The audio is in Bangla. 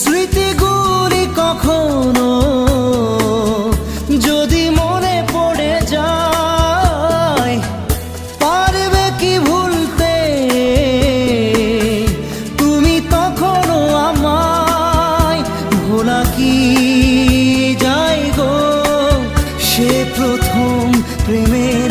স্মৃতিগুলি কখনো যদি মনে পড়ে যায়, পারবে কি ভুলতে? তুমি তখনও আমায় ভোলা কি যাই গো? সে প্রথম প্রেমের